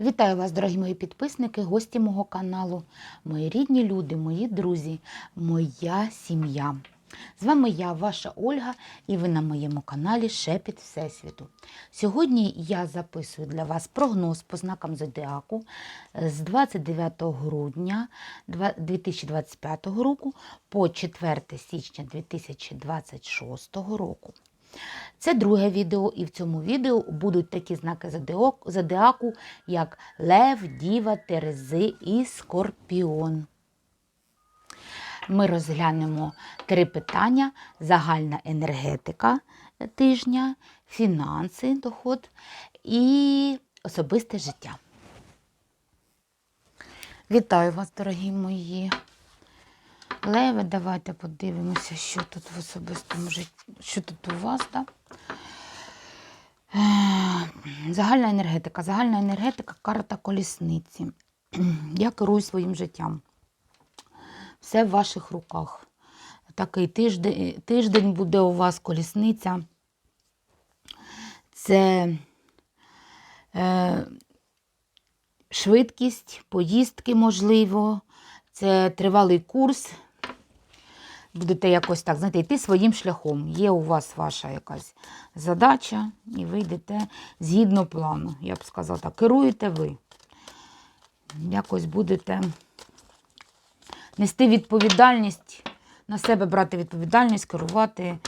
Вітаю вас, дорогі мої підписники, гості мого каналу, мої рідні люди, мої друзі, моя сім'я. З вами я, ваша Ольга, і ви на моєму каналі Шепіт Всесвіту. Сьогодні я записую для вас прогноз по знакам Зодіаку з 29 грудня 2025 року по 4 січня 2026 року. Це друге відео, і в цьому відео будуть такі знаки зодіаку- як Лев, Діва, Терези і Скорпіон. Ми розглянемо три питання: загальна енергетика тижня, фінанси, доход і особисте життя. Вітаю вас, дорогі мої. Леви, давайте подивимося, що тут в особистому житті, що тут у вас, так? Загальна енергетика. Загальна енергетика карта колісниці. Я керую своїм життям. Все в ваших руках. Такий тиждень, тиждень буде у вас колісниця. Це е, швидкість, поїздки, можливо, це тривалий курс. Будете якось так, знаєте, йти своїм шляхом. Є у вас ваша якась задача, і ви йдете згідно плану. Я б сказала так, керуєте ви. Якось будете нести відповідальність, на себе брати відповідальність, керувати,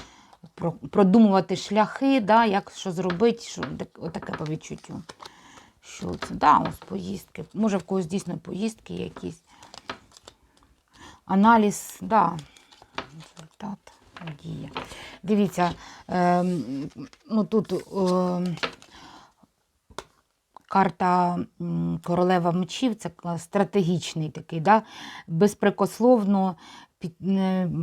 продумувати шляхи, да, як що зробити, що, отаке по відчуттю. Що це? Да, ось поїздки. Може, в когось дійсно поїздки якісь. Аналіз, да. Результат, діє. Дивіться, е, ну тут е, карта королева мечів це стратегічний такий, да? безпрекословно,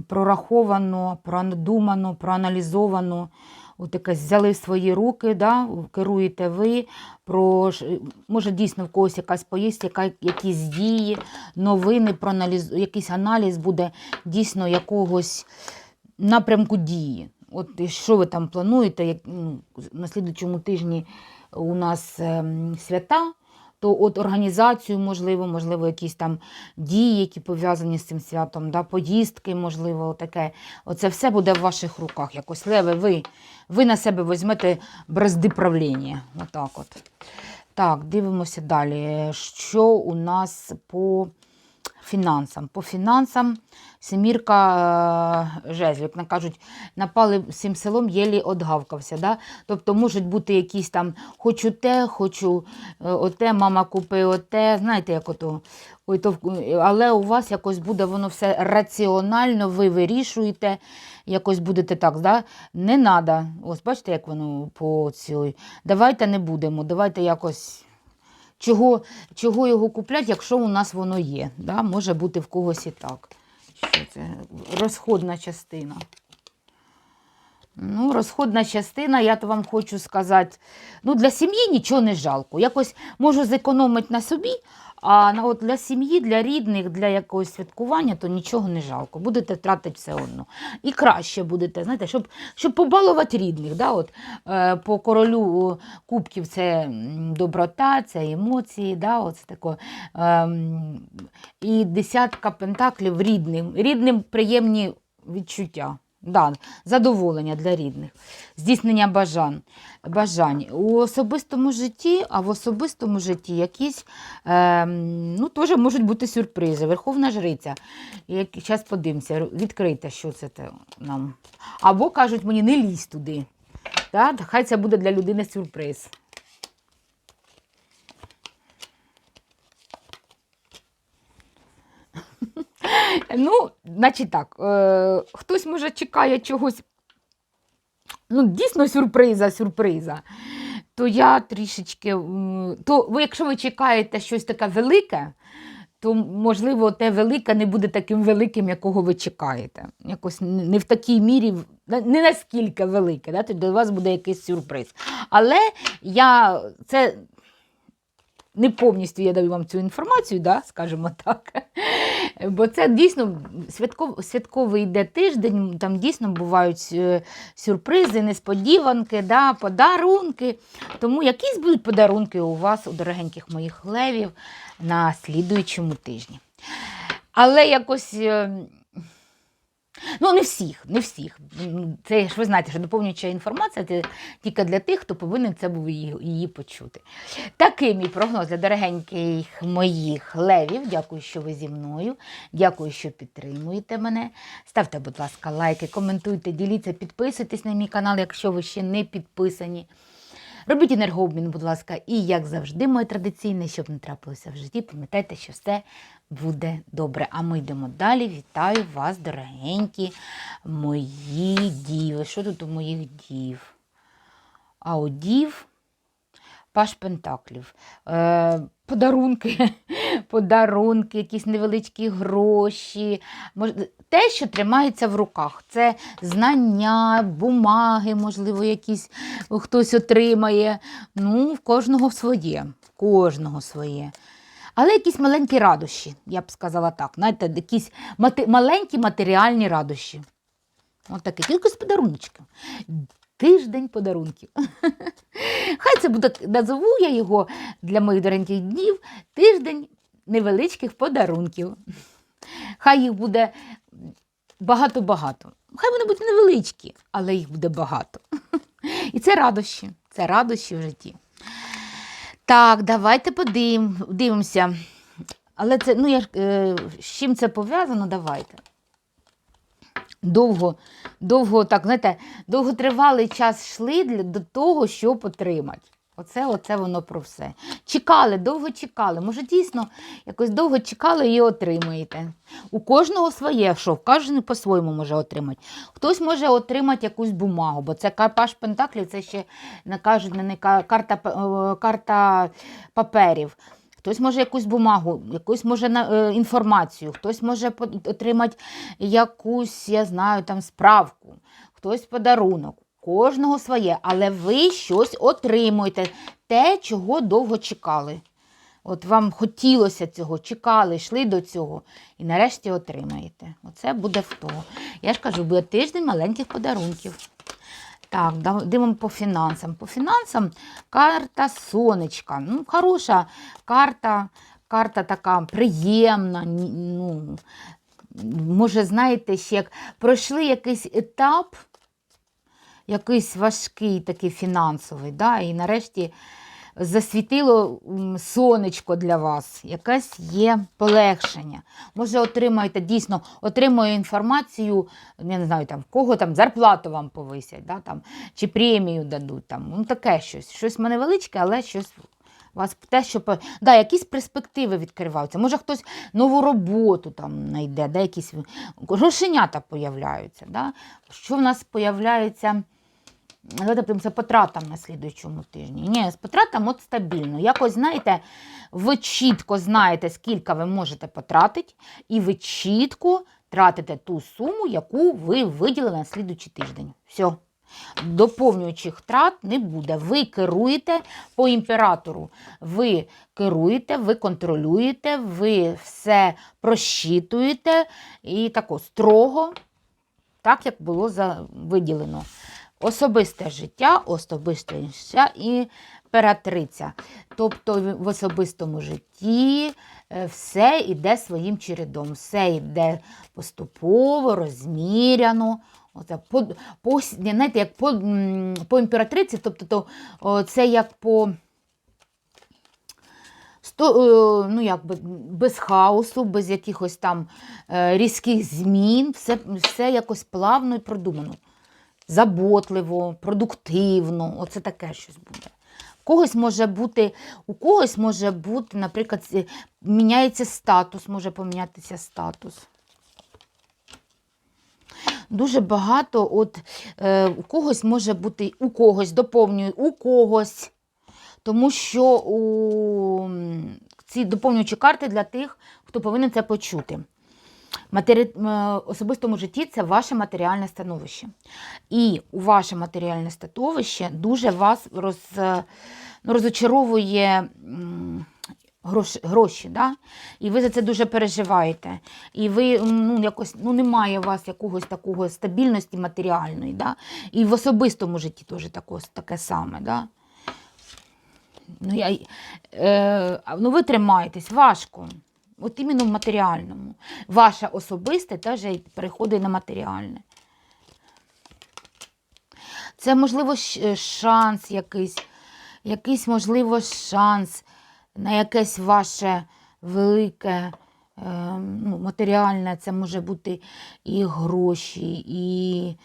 прораховано, продумано, проаналізовано. От якесь взяли в свої руки, да? керуєте ви, про, може дійсно в когось якась поїздка, яка, якісь дії, новини, про аналіз, якийсь аналіз буде дійсно якогось напрямку дії. От що ви там плануєте, як, ну, на слідучому тижні у нас ем, свята, то от організацію, можливо, можливо, якісь там дії, які пов'язані з цим святом, да, поїздки, можливо, таке. Оце все буде в ваших руках. Якось леве, ви, ви на себе візьмете бразди правління. Отак от. Так, дивимося далі. Що у нас по фінансам? По фінансам семірка е, жезлів, кажуть, напали всім селом, єлі одгавкався. Да? Тобто можуть бути якісь там хочу те, хочу е, оте, мама купи оте. Знаєте, як ото. Ой, то, але у вас якось буде воно все раціонально, ви вирішуєте, якось будете так, да? не треба. Ось бачите, як воно по цій. Давайте не будемо, давайте якось. Чого, чого його купляти, якщо у нас воно є? Да? Може бути в когось і так. Що це? Розходна частина. Ну, розходна частина, я то вам хочу сказати, ну, для сім'ї нічого не жалко. Якось можу зекономити на собі, а от для сім'ї, для рідних, для якогось святкування, то нічого не жалко. Будете тратити все одно. І краще будете, знаєте, щоб, щоб побалувати рідних. Да? От, е, по королю е, кубків це доброта, це емоції, да? Оце тако, ем, і десятка пентаклів рідним, рідним приємні відчуття. Да, задоволення для рідних, здійснення бажань. бажань. У особистому житті, а в особистому житті якісь е, ну, теж можуть бути сюрпризи. Верховна жриця. Зараз подивимося, відкрийте, що це нам. Або кажуть мені, не лізь туди. Да? Хай це буде для людини сюрприз. Ну, значить так, е, хтось може чекає чогось, ну, дійсно сюрприза, сюрприза. То я трішечки, то ви, якщо ви чекаєте щось таке велике, то можливо те велике не буде таким великим, якого ви чекаєте. Якось не в такій мірі, не наскільки велике, да? тоді до вас буде якийсь сюрприз. Але я це не повністю я даю вам цю інформацію, да, скажімо так. Бо це дійсно святков, святковий йде тиждень, там дійсно бувають е, сюрпризи, несподіванки, да, подарунки. Тому якісь будуть подарунки у вас, у дорогеньких моїх левів, на слідуючому тижні. Але якось. Ну, не всіх, не всіх. Це ж ви знаєте, що доповнююча інформація це тільки для тих, хто повинен це був її, її почути. Такий мій прогноз для дорогеньких моїх левів. Дякую, що ви зі мною. Дякую, що підтримуєте мене. Ставте, будь ласка, лайки, коментуйте, діліться, підписуйтесь на мій канал, якщо ви ще не підписані. Робіть енергообмін, будь ласка, і як завжди, моє традиційне, щоб не трапилося в житті, пам'ятайте, що все буде добре. А ми йдемо далі. Вітаю вас, дорогенькі мої діви. Що тут у моїх дів? А у дів Паш Пентаклів. Е, подарунки, подарунки, якісь невеличкі гроші. Те, що тримається в руках. Це знання, бумаги, можливо, якісь хтось отримає. Ну, в кожного своє. В кожного своє. Але якісь маленькі радощі, я б сказала так. Знаєте, якісь мати... маленькі матеріальні радощі. Ось таке, тільки з. Тиждень подарунків. Хай це буде, назову я його для моїх дорогих днів тиждень невеличких подарунків. Хай їх буде багато-багато. Хай вони будуть невеличкі, але їх буде багато. І це радощі, це радощі в житті. Так, давайте подивимося. Але це, ну я е, з чим це пов'язано, давайте. Довго, довго, так, знаєте, довготривалий час йшли для, до того, щоб отримати. Оце, оце воно про все. Чекали, довго чекали. Може, дійсно, якось довго чекали і отримаєте. У кожного своє, що кожен по-своєму може отримати. Хтось може отримати якусь бумагу, бо це паш Пентаклів, це ще не кажуть, не карта, е, карта паперів. Хтось може якусь бумагу, якусь може е, інформацію, хтось може отримати якусь, я знаю, там справку, хтось подарунок. Кожного своє, але ви щось отримуєте, те, чого довго чекали. От вам хотілося цього, чекали, йшли до цього і нарешті отримаєте. Оце буде в того. Я ж кажу, буде тиждень маленьких подарунків. Так, дивимо по фінансам. По фінансам карта сонечка. Ну, Хороша карта, карта така приємна. ну, Може, знаєте, ще як пройшли якийсь етап якийсь важкий такий фінансовий, да, і нарешті засвітило сонечко для вас, якесь є полегшення. Може, отримаєте, дійсно, отримує інформацію, я не знаю, там, в кого там зарплату вам повисять, да, там, чи премію дадуть. Там, ну, Таке щось. Щось невеличке, але щось. Вас те, що да, якісь перспективи відкриваються. Може, хтось нову роботу там знайде, да, якісь грошенята появляються. Да? Що в нас появляється Подивимося по на слідуючому тижні. Ні, з потратам от стабільно. Якось, знаєте, ви чітко знаєте, скільки ви можете потратити, і ви чітко тратите ту суму, яку ви виділили на слідуючий тиждень. Все. Доповнюючих трат не буде. Ви керуєте по імператору. Ви керуєте, ви контролюєте, ви все просчитуєте і тако строго, так як було виділено. Особисте життя, особисте і імператриця. Тобто в особистому житті е, все йде своїм чередом, все йде поступово, розміряно. Оце по, по, знаєте, як по по імператриці, тобто то, це як по сто, ну, якби, без хаосу, без якихось там е, різких змін, все, все якось плавно і продумано заботливо, продуктивно. Оце таке щось буде. Когось може бути, У когось може бути, наприклад, міняється статус, може помінятися статус. Дуже багато, от е, у когось може бути, у когось доповнює, у когось. Тому що у ці доповнюючі карти для тих, хто повинен це почути. Матері... особистому житті це ваше матеріальне становище. І у ваше матеріальне становище дуже вас роз... ну, розочаровує гроші, гроші да? і ви за це дуже переживаєте. І ви ну, якось ну, немає у вас якогось такого стабільності матеріальної. Да? І в особистому житті теж таке саме. Да? Ну, я, е, ну, ви тримаєтесь важко. От іменно в матеріальному. Ваше особисте теж переходить на матеріальне. Це, можливо, е, шанс якийсь, якийсь, можливо, шанс на якесь ваше велике е, ну, матеріальне. Це може бути і гроші, і,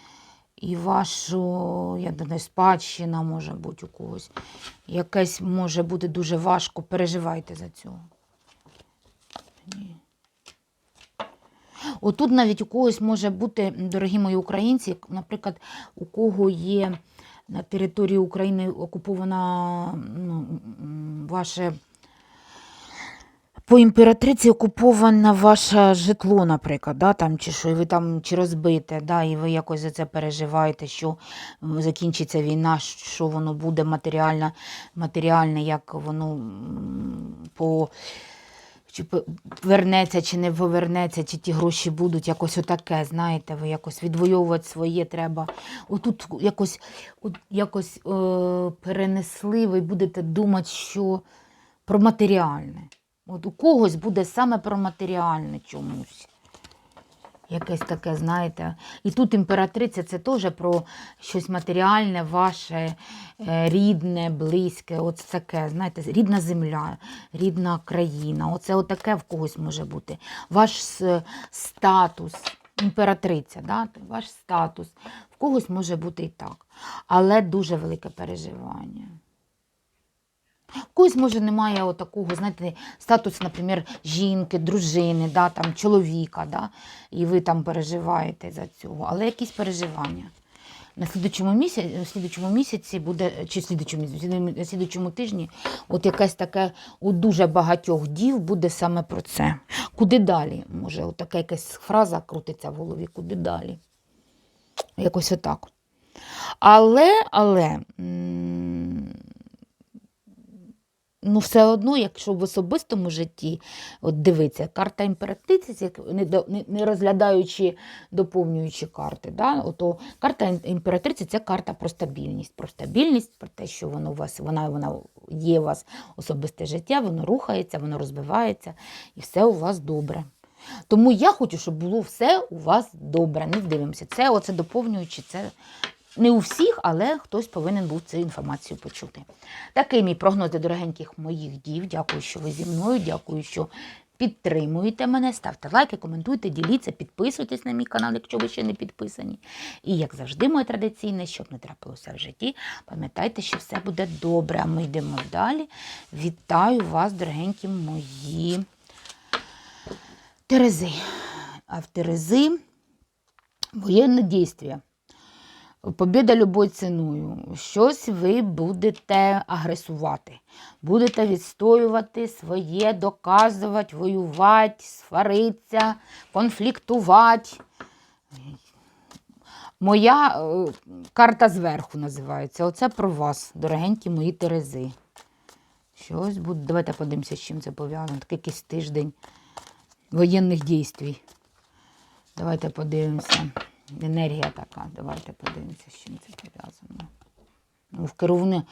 і вашу, я не знаю, спадщина може бути у когось. Якесь може бути дуже важко. Переживайте за цього. Ні. Отут навіть у когось може бути, дорогі мої українці, наприклад, у кого є на території України окупована ну, ваше. По імператриці окуповане ваше житло, наприклад, да, там, чи що, ви там чи розбите, да, і ви якось за це переживаєте, що закінчиться війна, що воно буде матеріально, матеріальне, як воно по чи повернеться, вернеться, чи не повернеться, чи ті гроші будуть, якось отаке, знаєте, ви якось відвоювати своє треба. Отут якось, от, якось е, перенесли, ви будете думати, що про матеріальне. От у когось буде саме про матеріальне чомусь. Якесь таке, знаєте. І тут імператриця це теж про щось матеріальне, ваше, е, рідне, близьке. От таке, знаєте, рідна земля, рідна країна. Оце отаке в когось може бути. Ваш статус, імператриця, да? ваш статус. В когось може бути і так. Але дуже велике переживання. Когось, може, немає отакого, знаєте, статусу, наприклад, жінки, дружини, да, там, чоловіка, да, і ви там переживаєте за цього, але якісь переживання. На слідучому місяці, на слідучому місяці буде, чи слідучому, місяці, на слідучому тижні, от якесь таке у дуже багатьох дів буде саме про це. Куди далі? Може, така якась фраза крутиться в голові, куди далі? Якось отак. Але, але. Ну, все одно, якщо в особистому житті, от дивіться, карта імператриці, не розглядаючи доповнюючі карти, да, ото карта імператриці це карта про стабільність. Про стабільність, про те, що воно у вас, вона, вона є у вас особисте життя, воно рухається, воно розвивається, і все у вас добре. Тому я хочу, щоб було все у вас добре. Не дивимося. Це оце доповнюючи, це не у всіх, але хтось повинен був цю інформацію почути. Такий мій прогноз для дорогеньких моїх дів. Дякую, що ви зі мною. Дякую, що підтримуєте мене. Ставте лайки, коментуйте, діліться, підписуйтесь на мій канал, якщо ви ще не підписані. І як завжди, моє традиційне, щоб не трапилося в житті, пам'ятайте, що все буде добре. А ми йдемо далі. Вітаю вас, дорогенькі мої Терези. А в Терези воєнне дійство. Побіда любою ціною. Щось ви будете агресувати, будете відстоювати своє, доказувати, воювати, сваритися, конфліктувати. Моя е, карта зверху називається. Оце про вас, дорогенькі мої Терези. Щось буде. Давайте подивимося, з чим це пов'язано. Такий якийсь тиждень воєнних дій. Давайте подивимося. Енергія така. Давайте подивимося, з чим це пов'язано. Ну, В керівні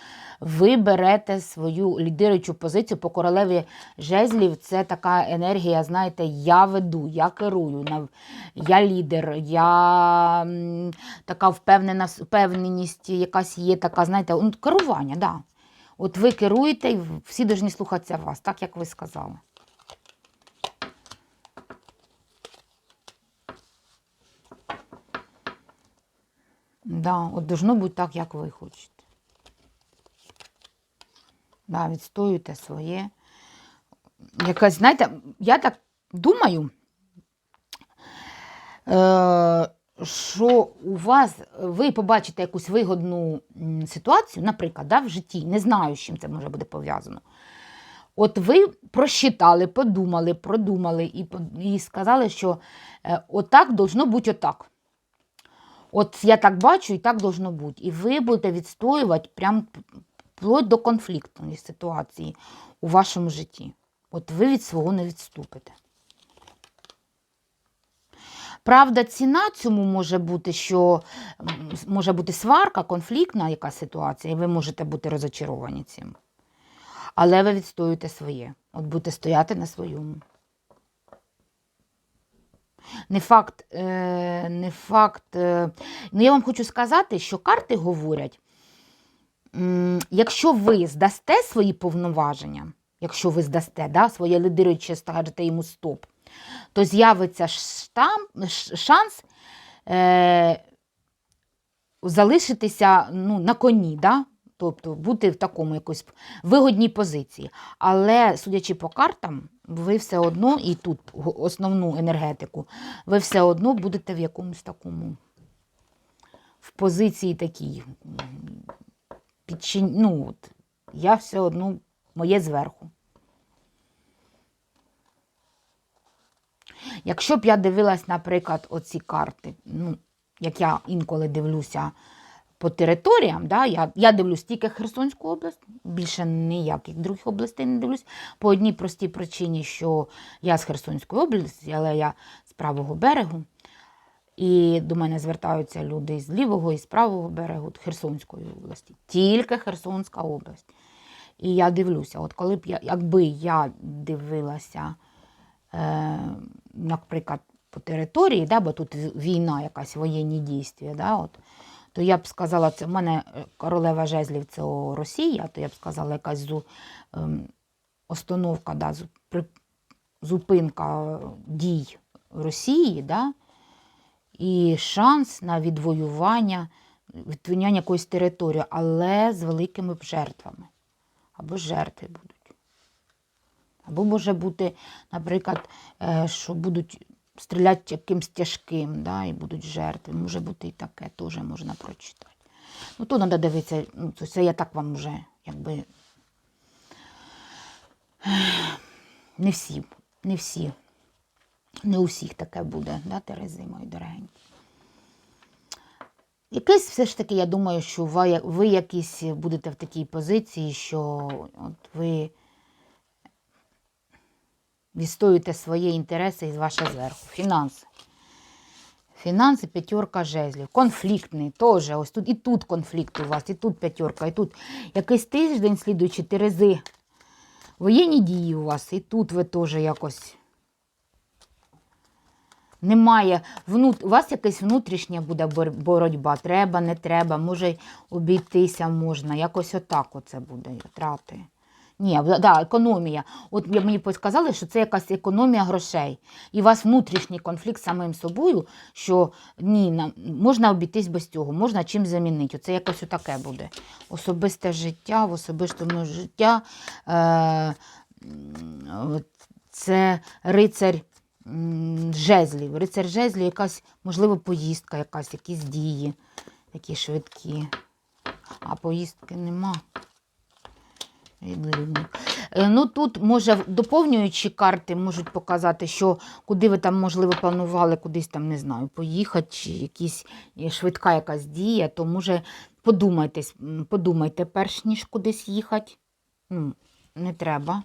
ви берете свою лідируючу позицію по королеві жезлів. Це така енергія, знаєте, я веду, я керую, я лідер, я така впевнена, впевненість, якась є така, знаєте, ну, керування, да. От ви керуєте, і всі повинні слухатися вас, так як ви сказали. Да, от должно бути так, як ви хочете. Да, відстоюйте своє. Якась, знаєте, я так думаю, е, що у вас ви побачите якусь вигодну ситуацію, наприклад, да, в житті, не знаю, з чим це може бути пов'язано. От ви просчитали, подумали, продумали і, і сказали, що е, отак должно бути отак. От я так бачу, і так должно бути. І ви будете відстоювати прям вплоть до конфліктної ситуації у вашому житті. От ви від свого не відступите. Правда, ціна цьому може бути, що може бути сварка, конфліктна яка ситуація, і ви можете бути розочаровані цим. Але ви відстоюєте своє. От будете стояти на своєму. Не факт, е, не факт. Е, ну, я вам хочу сказати, що карти говорять, якщо ви здасте свої повноваження, якщо ви здасте да, своє лідируюче, скажете йому стоп, то з'явиться шанс е, залишитися ну, на коні, да? Тобто бути в такому якось вигодній позиції. Але, судячи по картам, ви все одно, і тут основну енергетику, ви все одно будете в якомусь такому, в позиції такій. Підчин... Ну, от, я все одно моє зверху. Якщо б я дивилась, наприклад, оці карти, ну, як я інколи дивлюся по територіям, да, я, я дивлюсь тільки Херсонську область, більше ніяких других областей не дивлюсь. По одній простій причині, що я з Херсонської області, але я з правого берегу. І до мене звертаються люди з лівого і з правого берегу Херсонської області. Тільки Херсонська область. І я дивлюся, от коли б я, якби я дивилася, е, наприклад, по території, да, бо тут війна, якась воєнні дійства, да, от, то я б сказала, це в мене е, королева жезлів це Росія, то я б сказала, якась зу, ем, остановка, да, зупинка дій Росії, да, і шанс на відвоювання, відвоювання якоїсь території, але з великими жертвами. Або жертви будуть. Або може бути, наприклад, е, що будуть стріляти якимсь тяжким, да, і будуть жертви. Може бути і таке, теж можна прочитати. Ну, то треба дивитися, ну, це, я так вам вже, якби. Не всі, не всі. Не у всіх таке буде, да, Терези мої дорогенькі. Якесь все ж таки, я думаю, що ви, ви якісь будете в такій позиції, що от ви відстоюєте свої інтереси і ваша зверху. Фінанси. Фінанси, п'ятерка жезлів. Конфліктний теж. Ось тут і тут конфлікт у вас, і тут п'ятерка, і тут якийсь тиждень слідуючий Терези. Воєнні дії у вас, і тут ви теж якось. Немає у вас якась внутрішня буде боротьба. Треба, не треба, може обійтися можна. Якось отак оце буде трати. Ні, да, економія. От мені сказали, що це якась економія грошей. І у вас внутрішній конфлікт з самим собою, що ні, можна обійтись без цього, можна чим замінити. Оце якось отаке буде. Особисте життя, в особистому життя. Е, це рицарь жезлів. Рицар жезлів, якась, можливо, поїздка, якась, якісь дії, такі швидкі. А поїздки нема. Е, Ну тут може доповнюючі карти можуть показати, що куди ви там, можливо, планували кудись там, не знаю, поїхати, чи якісь швидка якась дія, то може подумайте, подумайте перш ніж кудись їхати. Ну, не треба.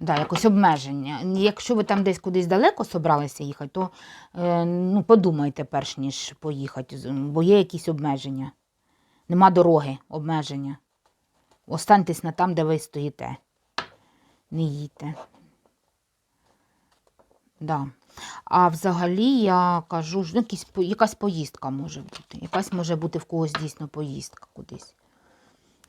Да, якось обмеження. Якщо ви там десь кудись далеко собралися їхати, то е, ну, подумайте перш ніж поїхати, бо є якісь обмеження. Нема дороги, обмеження. Останьтесь на там, де ви стоїте. Не їдьте. Да. А взагалі я кажу, ну, якісь, якась поїздка може бути. Якась може бути в когось дійсно поїздка кудись.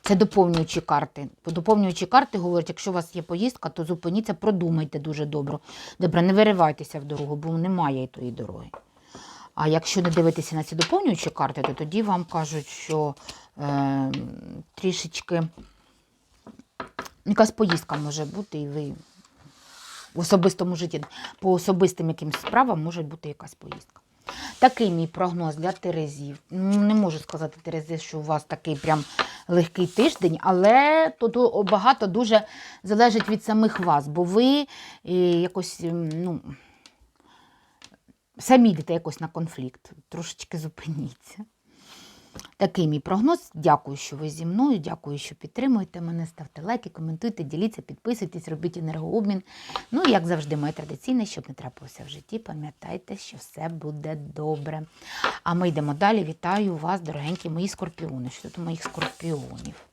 Це доповнюючі карти. По доповнюючі карти говорять, якщо у вас є поїздка, то зупиніться, продумайте дуже добре. Добре, не виривайтеся в дорогу, бо немає і тої дороги. А якщо не дивитися на ці доповнюючі карти, то тоді вам кажуть, що е, трішечки якась поїздка може бути, і ви в особистому житті, по особистим якимось справам може бути якась поїздка. Такий мій прогноз для Терезів. Не можу сказати Терези, що у вас такий прям легкий тиждень, але тут багато дуже залежить від самих вас, бо ви е, якось, ем, ну, самі йдете якось на конфлікт. Трошечки зупиніться. Такий мій прогноз. Дякую, що ви зі мною. Дякую, що підтримуєте мене. Ставте лайки, коментуйте, діліться, підписуйтесь, робіть енергообмін. Ну і як завжди, моє традиційне, щоб не трапилося в житті, пам'ятайте, що все буде добре. А ми йдемо далі. Вітаю вас, дорогенькі мої скорпіони. Що тут у моїх скорпіонів?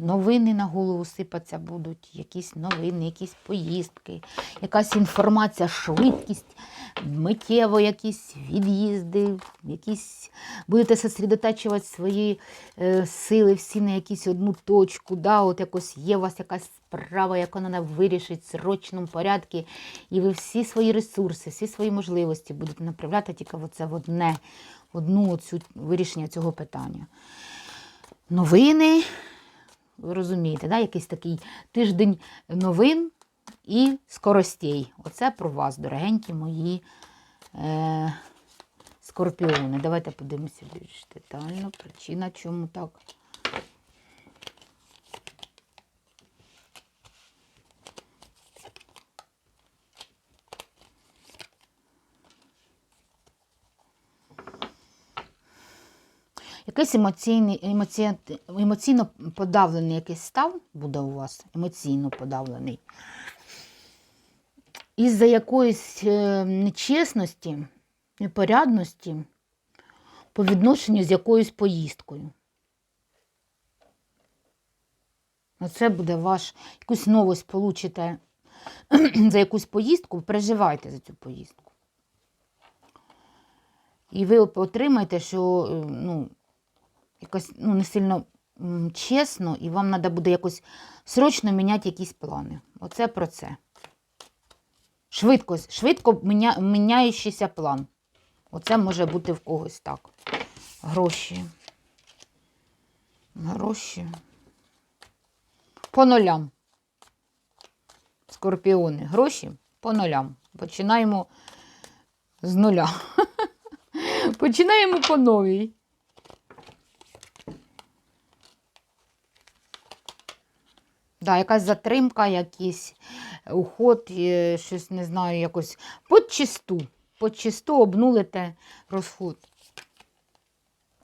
Новини на голову сипаться будуть, якісь новини, якісь поїздки, якась інформація, швидкість, миттєво якісь від'їзди, якісь будете сосредотачувати свої е, сили всі на якусь одну точку. Да? От якось є у вас якась справа, яку треба вирішити в срочному порядку, і ви всі свої ресурси, всі свої можливості будете направляти тільки в оце в одне, в одну оцю вирішення цього питання. Новини, ви розумієте, да? якийсь такий тиждень новин і скоростей. Оце про вас, дорогенькі мої е, скорпіони. Давайте подивимося більш детально. Причина, чому так. Якийсь емоційний, емоці... емоційно подавлений якийсь став буде у вас, емоційно подавлений. Із-за якоїсь е, нечесності, непорядності по відношенню з якоюсь поїздкою. Оце буде ваш якусь новость получите за якусь поїздку, переживайте за цю поїздку. І ви отримаєте, що е, ну, якось ну, не сильно чесно, і вам треба буде якось срочно міняти якісь плани. Оце про це. Швидко, швидко міня, міняючийся план. Оце може бути в когось так. Гроші. Гроші. По нулям. Скорпіони. Гроші по нулям. Починаємо з нуля. Починаємо по новій. Да, якась затримка, якийсь уход, е, щось не знаю, якось подчисту. Подчисту обнулите розход.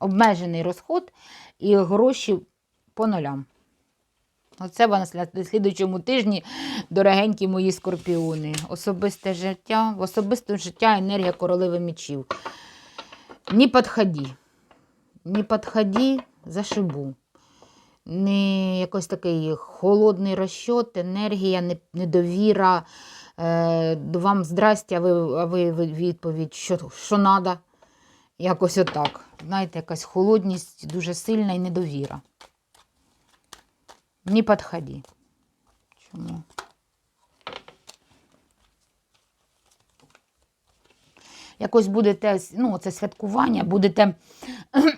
Обмежений розход і гроші по нулям. Оце вам на слідуючому тижні, дорогенькі мої скорпіони. Особисте життя, в особисте життя енергія королеви мечів. Не підходи. Не підходи, зашибу не якось такий холодний розчот, енергія, недовіра. Е, вам здрастя, а ви, а ви відповідь, що, що надо. Якось отак. Знаєте, якась холодність дуже сильна і недовіра. Не підходи. Чому? Якось будете, ну, це святкування, будете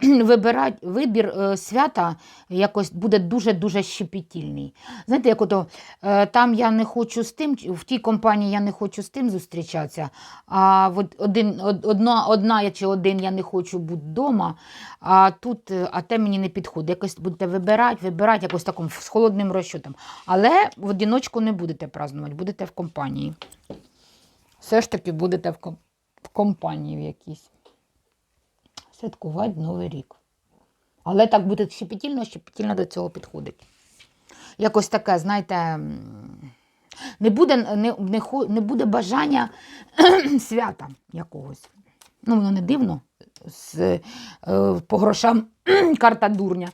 вибирати вибір е, свята якось буде дуже-дуже щепетільний. Знаєте, як ото е, там я не хочу з тим, в тій компанії я не хочу з тим зустрічатися, а один, одна, одна чи один я не хочу бути вдома, а тут, е, а те мені не підходить. Якось будете вибирати, вибирати якось таким з холодним розчотом. Але в одиночку не будете празднувати, будете в компанії. Все ж таки будете в, ком- в компанії в якійсь святкувати Новий рік. Але так буде щепетільно, щепетільно до цього підходить. Якось таке, знаєте, не буде, не, не, не буде бажання свята якогось. Ну, воно не дивно. З, е, по грошам карта дурня.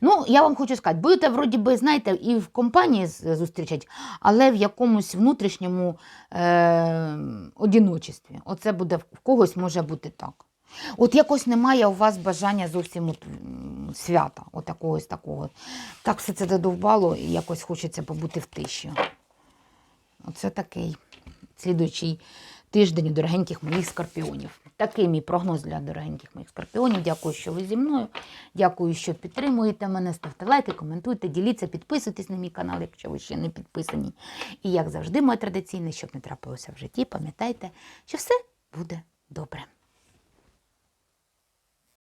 Ну, я вам хочу сказати, будете, вроді би, знаєте, і в компанії з- зустрічати, але в якомусь внутрішньому е- одиночестві. Оце буде в когось може бути так. От якось немає у вас бажання зовсім от, свята, от якогось такого. Так все це додовбало і якось хочеться побути в тиші. Оце такий слідуючий тиждень дорогеньких моїх скорпіонів. Такий мій прогноз для дорогеньких моїх скорпіонів. Дякую, що ви зі мною. Дякую, що підтримуєте мене. Ставте лайки, коментуйте, діліться, підписуйтесь на мій канал, якщо ви ще не підписані. І як завжди, моє традиційне, щоб не трапилося в житті, пам'ятайте, що все буде добре.